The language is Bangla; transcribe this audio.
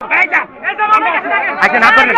আচ্ছা না।